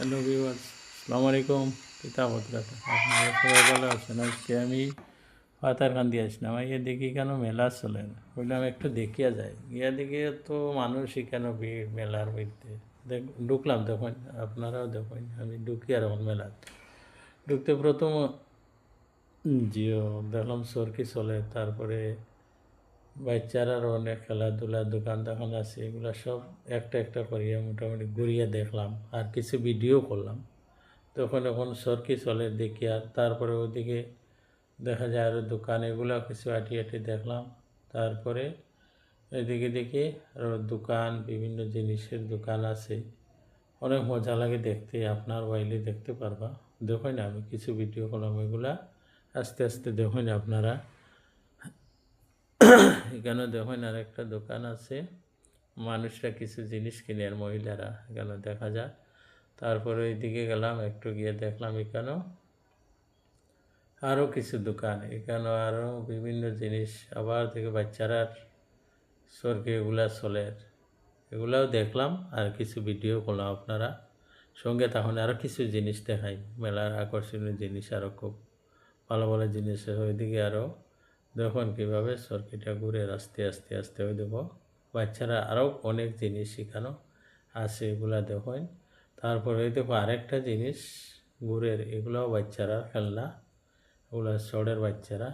Hello viewers, আসসালামু আলাইকুম। পিতা ভদ্রাতা, আপনারা সবাই ভালো আছেন? আজকে আমি পাতারকান্দি আসলাম। এই দেখি কেন মেলা চলে না। বললাম, একটু দেখিয়া যায় গিয়া দেখি তো মানুষ কেন ভিড় মেলার মধ্যে দেখ, ঢুকলাম দেখুন আপনারাও দেখুন আমি ঢুকি আর এখন মেলার ঢুকতে প্রথম জিও দেখলাম সরকি চলে, তারপরে বাচ্চারার অনেক খেলাধুলা, দোকান দোকান আছে, এগুলো সব একটা একটা করিয়া মোটামুটি ঘুরিয়ে দেখলাম আর কিছু ভিডিও করলাম। তখন এখন সরকি চলে দেখি আর তারপরে ওদিকে দেখা যায় আরও দোকান, এগুলো কিছু আটি আটি দেখলাম। তারপরে এদিকে দেখি আরও দোকান, বিভিন্ন জিনিসের দোকান আছে। অনেক মজা লাগে দেখতে, আপনার বাইলে দেখতে পারবা। দেখুন আমি কিছু ভিডিও করলাম, এগুলা আস্তে আস্তে দেখুন আপনারা। এখানে দেখুন আর একটা দোকান আছে। মানুষরা কিছু জিনিস কিনে আর মহিলারা এখানে দেখা যায় তারপরে ওইদিকে গেলাম, একটু গিয়ে দেখলাম এখানেও আরও কিছু দোকান। এখানেও আরও বিভিন্ন জিনিস, আবার থেকে বাচ্চারা সরকে এগুলা চলে। এগুলাও দেখলাম, আর কিছু ভিডিও করলাম আপনারা। সঙ্গে তখন আরও কিছু জিনিস দেখাই, মেলার আকর্ষণীয় জিনিস আরও খুব ভালো ভালো জিনিস ওইদিকে আরও দেখুন, কীভাবে সরকিটা ঘুরে আস্তে আস্তে আস্তে ওই দেখো বাচ্চারা আরও অনেক জিনিস শেখানো আছে এগুলা দেখুন। তারপরে ওই দেখো আরেকটা জিনিস ঘুরের এগুলাও বাচ্চারা খেলনা ওগুলো শহরের বাচ্চারা।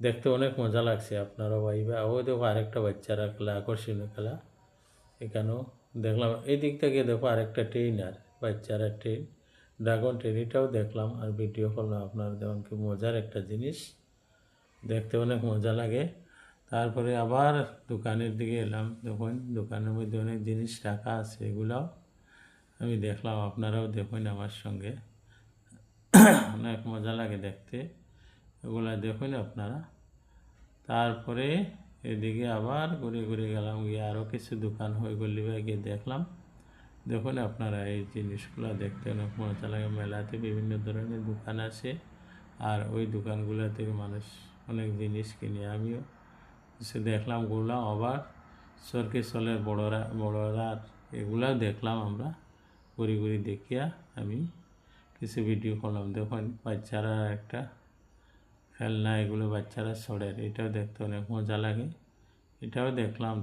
দেখতে অনেক মজা লাগছে আপনারাও ভাইবা। ওই দেখো আরেকটা বাচ্চারা খেলা, আকর্ষণীয় খেলা। এখানেও দেখলাম এই দিক থেকে দেখো আরেকটা ট্রেন আর বাচ্চারা ট্রেন ড্রাগন ট্রেন এটাও দেখলাম আর ভিডিও করলাম। আপনার দেখুন কি মজার একটা জিনিস। দেখতে অনেক মজা লাগে। তারপরে আবার দোকানের দিকে এলাম। দেখুন, দোকানের মধ্যে অনেক জিনিস রাখা আছে এগুলাও। আমি দেখলাম, আপনারাও দেখুন আমার সঙ্গে। অনেক মজা লাগে দেখতে। এগুলা দেখুন আপনারা। তারপরে এদিকে আবার ঘুরে ঘুরে গেলাম, গিয়ে আরও কিছু দোকান হয়ে গলি গিয়ে দেখলাম। দেখুন আপনারা এই জিনিসগুলো দেখতে অনেক মজা লাগে। মেলাতে বিভিন্ন ধরনের দোকান আছে। আর ওই দোকানগুলো থেকে মানুষ অনেক জিনিস কিনে। আমিও সে দেখলামগুলা আবার সরকে চলের বড়রা বড়রা এগুলাও দেখলাম আমরা। ঘুরি ঘুরি দেখিয়া আমি কিছু ভিডিও করলাম। দেখুন বাচ্চারা একটা খেলনা, এগুলো বাচ্চারা ছড়ের এটাও দেখতে অনেক মজা লাগে। এটাও দেখলাম।